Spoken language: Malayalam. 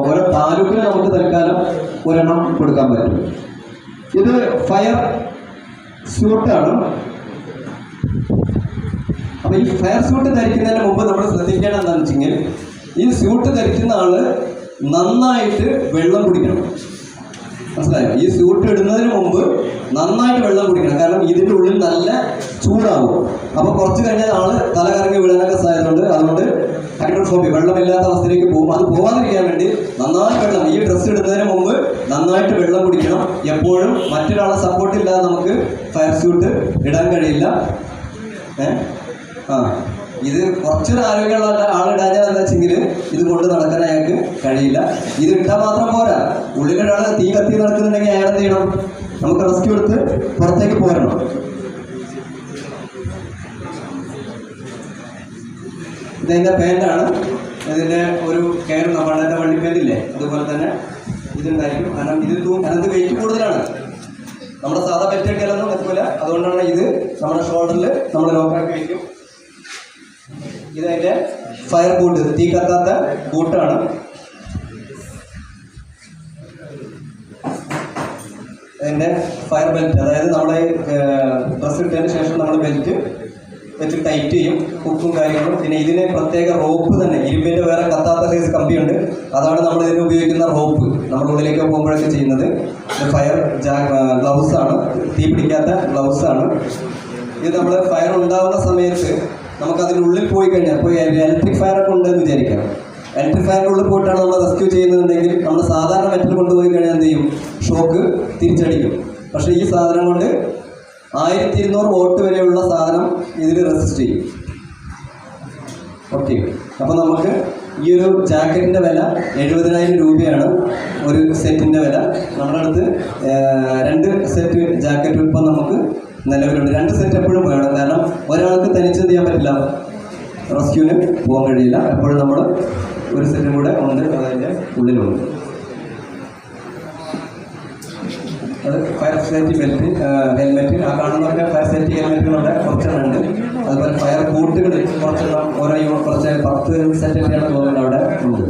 ഓരോ താലൂക്കിന് നമുക്ക് തൽക്കാലം ഒരെണ്ണം കൊടുക്കാൻ പറ്റും. ഇത് ഫയർ സ്യൂട്ടാണ് അപ്പൊ ഈ ഫയർ സ്യൂട്ട് ധരിക്കുന്നതിന് മുമ്പ് നമ്മൾ ശ്രദ്ധിക്കേണ്ട എന്താണെന്ന് വെച്ചെങ്കിൽ ഈ സ്യൂട്ട് ധരിക്കുന്ന ആൾ നന്നായിട്ട് വെള്ളം കുടിക്കണം. മനസ്സിലായോ? ഈ സ്യൂട്ട് ഇടുന്നതിന് മുമ്പ് നന്നായിട്ട് വെള്ളം കുടിക്കണം. കാരണം ഇതിന്റെ ഉള്ളിൽ നല്ല ചൂടാവും. അപ്പോൾ കുറച്ച് കഴിഞ്ഞാൽ ആൾ തല കറങ്ങി വീഴാനൊക്കെ സാധ്യതയുണ്ട്. അതുകൊണ്ട് ഹൈഡ്രോഫോബി വെള്ളമില്ലാത്ത അവസ്ഥയിലേക്ക് പോകും. അത് പോകാതിരിക്കാൻ വേണ്ടി നന്നായിട്ട് വെള്ളം ഈ ഡ്രസ്സ് ഇടുന്നതിന് മുമ്പ് നന്നായിട്ട് വെള്ളം കുടിക്കണം. എപ്പോഴും മറ്റൊരാളെ സപ്പോർട്ട് ഇല്ലാതെ നമുക്ക് ഫയർ സ്യൂട്ട് ഇടാൻ കഴിയില്ല. ഏ? ആ. ഇത് കുറച്ചൊരു ആരോഗ്യമുള്ള ആളിടാഞ്ഞാൽ ഇത് കൊണ്ട് നടക്കാൻ അയാൾക്ക് കഴിയില്ല. ഇത് ഇട്ടാൽ മാത്രം പോരാ. ഉള്ളിലൊരാൾ തീ കത്തി നടക്കുന്നുണ്ടെങ്കിൽ അയാൾ എന്ത് ചെയ്യണം? നമുക്ക് റെസ്ക്യൂ എടുത്ത് പുറത്തേക്ക് പോരണം. ഇതെന്റെ പാന്റാണ് ഇതിന്റെ ഒരു കെയർ നമ്മളെ വണ്ടി അതുപോലെ തന്നെ ഇതുണ്ടായിരിക്കും. കാരണം ഇത് അതിനകത്ത് വെയിറ്റ് കൂടുതലാണ്. നമ്മുടെ സാധാ ബെൽറ്റ് അല്ലെന്നും അതുകൊണ്ടാണ് ഇത് നമ്മുടെ ഷോൾഡറിൽ നമ്മൾ ലോക്കാക്കി വയ്ക്കും ഇതതിന്റെ ഫയർ ബൂട്ട് തീ കത്താത്ത ബൂട്ടാണ് അതിന്റെ ഫയർ ബെൽറ്റ് അതായത് നമ്മളെ ഡ്രസ് ഇട്ടതിന് ശേഷം നമ്മൾ ബെൽറ്റ് വെച്ച് ടൈറ്റ് ചെയ്യും ഹുക്കും കാര്യങ്ങളും. പിന്നെ ഇതിന് പ്രത്യേക റോപ്പ് തന്നെ ഇരുമ്പിന്റെ വേറെ കത്താത്ത സൈസ് കമ്പിയുണ്ട്. അതാണ് നമ്മൾ ഇതിന് ഉപയോഗിക്കുന്ന റോപ്പ് നമ്മുടെ ഉള്ളിലേക്ക് പോകുമ്പോഴൊക്കെ ചെയ്യുന്നത്. ഫയർ ഗ്ലൗസ് ആണ്. തീ പിടിക്കാത്ത ഗ്ലൗസ് ആണ്. ഇത് നമ്മൾ ഫയർ ഉണ്ടാവുന്ന സമയത്ത് നമുക്ക് അതിനുള്ളിൽ പോയി കഴിഞ്ഞാൽ ഇപ്പോൾ ഇലക്ട്രിക് ഫയർ ഒക്കെ ഉണ്ടെന്ന് വിചാരിക്കാം. ഇലക്ട്രിക് ഫയറിന്റെ ഉള്ളിൽ പോയിട്ടാണ് നമ്മൾ റെസ്ക്യൂ ചെയ്യുന്നുണ്ടെങ്കിൽ നമ്മൾ സാധാരണ മെറ്റൽ കൊണ്ടുപോയി കഴിഞ്ഞാൽ എന്ത് ചെയ്യും? ഷോക്ക് തിരിച്ചടിക്കും. പക്ഷേ ഈ സാധനം കൊണ്ട് ആയിരത്തി ഇരുന്നൂറ് വോട്ട് വരെയുള്ള സാധനം ഇതിൽ റെസിസ്റ്റ് ചെയ്യും. ഓക്കെ അപ്പോൾ നമുക്ക് ഈ ഒരു ജാക്കറ്റിന്റെ വില എഴുപതിനായിരം രൂപയാണ്. ഒരു സെറ്റിന്റെ വില. നമ്മുടെ അടുത്ത് രണ്ട് സെറ്റ് ജാക്കറ്റ് നിലവിലുണ്ട്. രണ്ട് സെറ്റ് എപ്പോഴും വേണം. കാരണം ഒരാൾക്ക് തനിച്ച് ചെയ്യാൻ പറ്റില്ല. റെസ്ക്യൂവിന് പോകാൻ കഴിയില്ല. എപ്പോഴും നമ്മൾ ഒരു സെറ്റും കൂടെ ഉണ്ട് അതിന്റെ ഉള്ളിലുണ്ട്. അത് ഫയർ സേഫ്റ്റി ബെൽറ്റ് ഹെൽമെറ്റ് ആ കാണുന്നവരുടെ ഫയർ സേഫ്റ്റി ഹെൽമെറ്റുകളുടെ കുറച്ചെണ്ണം ഉണ്ട് അതുപോലെ ഫയർ ബൂട്ടുകൾ കുറച്ചെണ്ണം ഓരോ കുറച്ച് പത്ത് സെറ്റ് തോന്നുന്നത് അവിടെ ഉണ്ട്.